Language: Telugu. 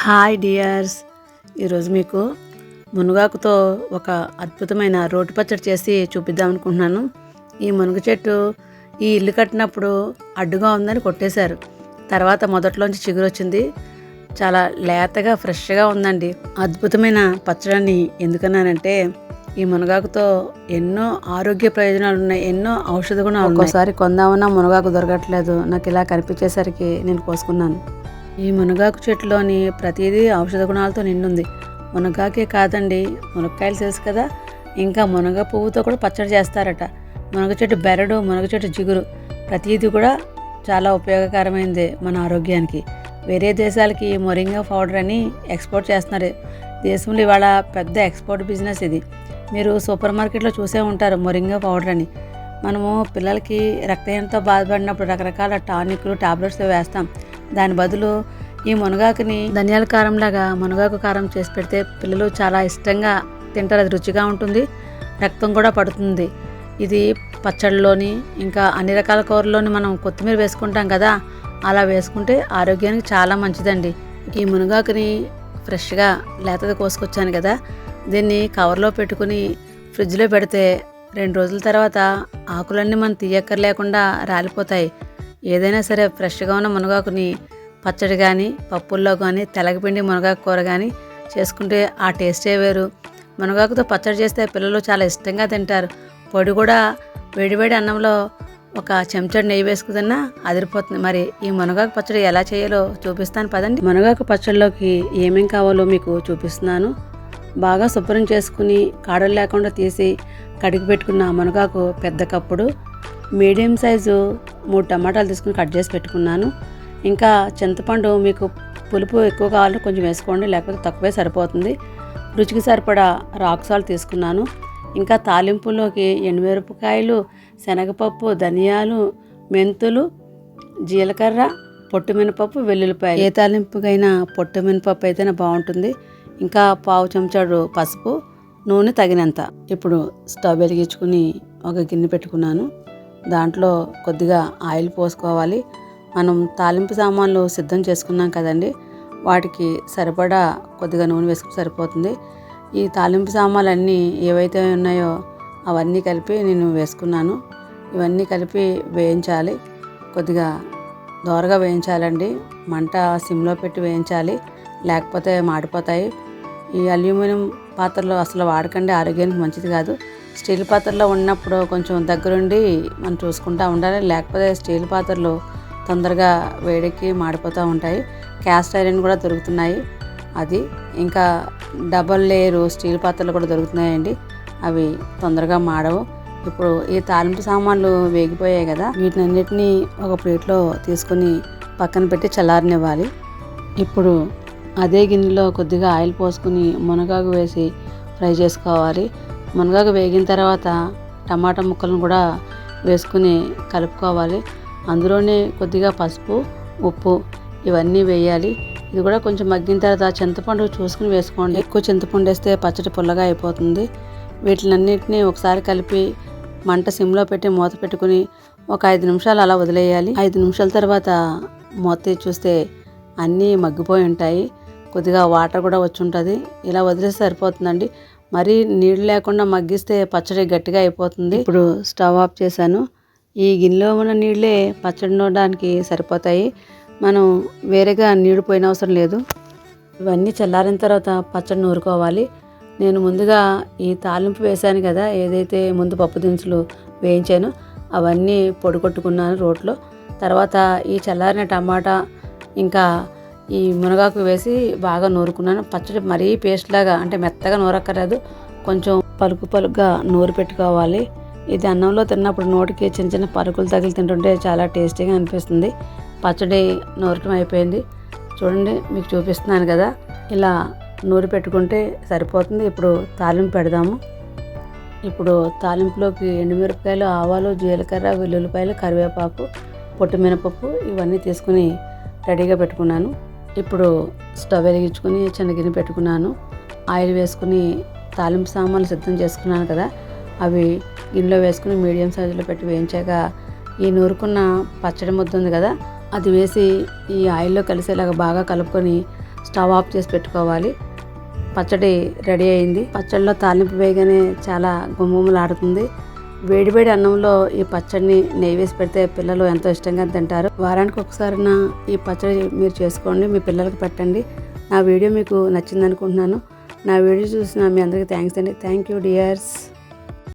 Hi dears. ఈరోజు మీకు మునగాకుతో ఒక అద్భుతమైన రోటి పచ్చడి చేసి చూపిద్దాం అనుకుంటున్నాను. ఈ మునగ చెట్టు ఈ ఇల్లు కట్టినప్పుడు అడ్డుగా ఉందని కొట్టేశారు. తర్వాత మొదట్లోంచి చిగురు వచ్చింది చాలా లేతగా ఫ్రెష్గా ఉందండి. అద్భుతమైన పచ్చడిని ఎందుకన్నానంటే ఈ మునగాకుతో ఎన్నో ఆరోగ్య ప్రయోజనాలు ఉన్నాయి ఎన్నో ఔషధ గుణాలు ఒక్కోసారి కొందామన్నా మునగాకు దొరకట్లేదు. నాకు ఇలా కనిపించేసరికి నేను కోసుకున్నాను. ఈ మునగాకు చెట్టులోని ప్రతిదీ ఔషధ గుణాలతో నిండుంది. మునగాకే కాదండి మునక్కాయలు తెలుసు కదా? ఇంకా మునగ పువ్వుతో కూడా పచ్చడి చేస్తారట. మునగ చెట్టు బెరడు మునగ చెట్టు జిగురు. ప్రతిదీ కూడా చాలా ఉపయోగకరమైంది మన ఆరోగ్యానికి. వేరే దేశాలకి మొరింగా పౌడర్ అని ఎక్స్పోర్ట్ చేస్తున్నారు. దేశంలో ఇవాళ పెద్ద ఎక్స్పోర్ట్ బిజినెస్ ఇది. మీరు సూపర్ మార్కెట్లో చూసే ఉంటారు మొరింగా పౌడర్ అని. మనము పిల్లలకి రక్తహీనతో బాధపడినప్పుడు రకరకాల టానిక్లు టాబ్లెట్స్ వేస్తాం. దాని బదులు ఈ మునగాకుని ధనియాల కారంలాగా మునగాకు కారం చేసి పెడితే పిల్లలు చాలా ఇష్టంగా తింటారు. అది రుచిగా ఉంటుంది. రక్తం కూడా పడుతుంది. ఇది పచ్చళ్ళలోని ఇంకా అన్ని రకాల కూరల్లోని మనం కొత్తిమీర వేసుకుంటాం కదా అలా వేసుకుంటే ఆరోగ్యానికి చాలా మంచిదండి. ఈ మునగాకుని ఫ్రెష్గా లేతది కోసుకొచ్చాను కదా దీన్ని కవర్లో పెట్టుకుని ఫ్రిడ్జ్లో పెడితే రెండు రోజుల తర్వాత ఆకులన్నీ మనం తీయక్కర్ లేకుండా రాలిపోతాయి. ఏదైనా సరే ఫ్రెష్గా ఉన్న మునగాకుని పచ్చడి కానీ పప్పుల్లో కానీ తెలగపిండి మునగాకు కూర కానీ చేసుకుంటే ఆ టేస్టే వేరు. మునగాకుతో పచ్చడి చేస్తే పిల్లలు చాలా ఇష్టంగా తింటారు. పొడి కూడా వేడివేడి అన్నంలో ఒక చెంచాడు నెయ్యి వేసుకుదన్నా అదిరిపోతుంది. మరి ఈ మునగాకు పచ్చడి ఎలా చేయాలో చూపిస్తాను పదండి. మునగాకు పచ్చడిలోకి ఏమేం కావాలో మీకు చూపిస్తున్నాను. బాగా శుభ్రం చేసుకుని కాడలు లేకుండా తీసి కడిగి పెట్టుకున్న మునగాకు పెద్ద కప్పుడు మీడియం సైజు మూడు టమాటాలు తీసుకుని కట్ చేసి పెట్టుకున్నాను. ఇంకా చింతపండు మీకు పులుపు ఎక్కువ కావాలంటే కొంచెం వేసుకోండి లేకపోతే తక్కువే సరిపోతుంది. రుచికి సరిపడా రాక్ సాల్ట్ తీసుకున్నాను. ఇంకా తాలింపులోకి ఎండుమిరపకాయలు శనగపప్పు ధనియాలు మెంతులు జీలకర్ర పొట్టు మినపప్పు వెల్లుల్లిపాయ ఏ తాలింపుకైనా పొట్టు మినపప్పు అయితేనే బాగుంటుంది. ఇంకా పావు చెంచాడు పసుపు నూనె తగినంత. ఇప్పుడు స్టవ్ వెలిగించుకుని ఒక గిన్నె పెట్టుకున్నాను. దాంట్లో కొద్దిగా ఆయిల్ పోసుకోవాలి. మనం తాలింపు సామాన్లు సిద్ధం చేసుకున్నాం కదండి. వాటికి సరిపడా కొద్దిగా నూనె వేసుకుని సరిపోతుంది. ఈ తాలింపు సామాన్లు అన్నీ ఏవైతే ఉన్నాయో అవన్నీ కలిపి నేను వేసుకున్నాను. ఇవన్నీ కలిపి వేయించాలి. కొద్దిగా దోరగా వేయించాలండి. మంట సిమ్లో పెట్టి వేయించాలి. లేకపోతే మాడిపోతాయి. ఈ అల్యూమినియం పాత్రలు అసలు వాడకండి. ఆరోగ్యానికి మంచిది కాదు. స్టీల్ పాత్రలో ఉన్నప్పుడు కొంచెం దగ్గరుండి మనం చూసుకుంటూ ఉండాలి. లేకపోతే స్టీల్ పాత్రలు తొందరగా వేడికి మాడిపోతూ ఉంటాయి. క్యాస్ట్ ఐరన్ కూడా దొరుకుతున్నాయి. అది ఇంకా డబల్ లేయరు స్టీల్ పాత్రలు కూడా దొరుకుతున్నాయండి. అవి తొందరగా మాడవు. ఇప్పుడు ఈ తాలింపు సామాన్లు వేగిపోయాయి కదా వీటినన్నిటినీ ఒక ప్లేట్లో తీసుకొని పక్కన పెట్టి చల్లారనివ్వాలి. ఇప్పుడు అదే గిన్నెలో కొద్దిగా ఆయిల్ పోసుకుని మునగాకు వేసి ఫ్రై చేసుకోవాలి. మునగాకు వేగిన తర్వాత టమాటా ముక్కలను కూడా వేసుకుని కలుపుకోవాలి. అందులోనే కొద్దిగా పసుపు ఉప్పు ఇవన్నీ వేయాలి. ఇది కూడా కొంచెం మగ్గిన తర్వాత చింతపండు చూసుకుని వేసుకోండి. ఎక్కువ చింతపండు వేస్తే పచ్చడి పుల్లగా అయిపోతుంది. వీటినన్నింటినీ ఒకసారి కలిపి మంట సిమ్లో పెట్టి మూత పెట్టుకుని ఒక ఐదు నిమిషాలు అలా వదిలేయాలి. ఐదు నిమిషాల తర్వాత మూత చూస్తే అన్నీ మగ్గిపోయి ఉంటాయి. కొద్దిగా వాటర్ కూడా వచ్చి ఉంటుంది. ఇలా వదిలేస్తే సరిపోతుందండి. మరీ నీళ్ళు లేకుండా మగ్గిస్తే పచ్చడి గట్టిగా అయిపోతుంది. ఇప్పుడు స్టవ్ ఆఫ్ చేశాను. ఈ గిన్నెలో ఉన్న నీళ్ళే పచ్చడి నూడడానికి సరిపోతాయి. మనం వేరేగా నీళ్ళు పోయిన అవసరం లేదు. ఇవన్నీ చల్లారిన తర్వాత పచ్చడి నూరుకోవాలి. నేను ముందుగా ఈ తాలింపు వేశాను కదా ఏదైతే ముందు పప్పు దినుసులు వేయించానో అవన్నీ పొడి కొట్టుకున్నాను రోట్లో. తర్వాత ఈ చల్లారిన టమాటా ఇంకా ఈ మునగాకు వేసి బాగా నూరుకున్నాను. పచ్చడి మరీ పేస్ట్ లాగా అంటే మెత్తగా నూరక్కర్లేదు. కొంచెం పలుకు పలుకుగా నూరు పెట్టుకోవాలి. ఇది అన్నంలో తిన్నప్పుడు నోటికి చిన్న చిన్న పరుకులు తగిలి తింటుంటే చాలా టేస్టీగా అనిపిస్తుంది. పచ్చడి నూరటం అయిపోయింది. చూడండి మీకు చూపిస్తున్నాను కదా. ఇలా నూరి పెట్టుకుంటే సరిపోతుంది. ఇప్పుడు తాలింపు పెడదాము. ఇప్పుడు తాలింపులోకి ఎండుమిరపకాయలు ఆవాలు జీలకర్ర వెల్లుల్లిపాయలు కరివేపాకు పొట్టు మినపప్పు ఇవన్నీ తీసుకుని రెడీగా పెట్టుకున్నాను. ఇప్పుడు స్టవ్ వెలిగించుకుని చిన్నగిన్నె పెట్టుకున్నాను. ఆయిల్ వేసుకుని తాలింపు సామాన్లు సిద్ధం చేసుకున్నాను కదా అవి గిన్నెలో వేసుకుని మీడియం సైజులో పెట్టి వేయించాక ఈ నూరుకున్న పచ్చడి ముద్ద ఉంది కదా అది వేసి ఈ ఆయిల్లో కలిసేలాగా బాగా కలుపుకొని స్టవ్ ఆఫ్ చేసి పెట్టుకోవాలి. పచ్చడి రెడీ అయింది. పచ్చడిలో తాలింపు వేయగానే చాలా గుమ్మగుమ్మలాడుతుంది వేడివేడి అన్నంలో ఈ పచ్చడిని నెయ్యి వేసి పెడితే పిల్లలు ఎంతో ఇష్టంగా తింటారు. వారానికి ఒకసారి ఈ పచ్చడి మీరు చేసుకోండి మీ పిల్లలకు పెట్టండి. నా వీడియో మీకు నచ్చింది అనుకుంటున్నాను నా వీడియో చూసిన మీ అందరికీ థ్యాంక్స్ అండి. Thank you dears.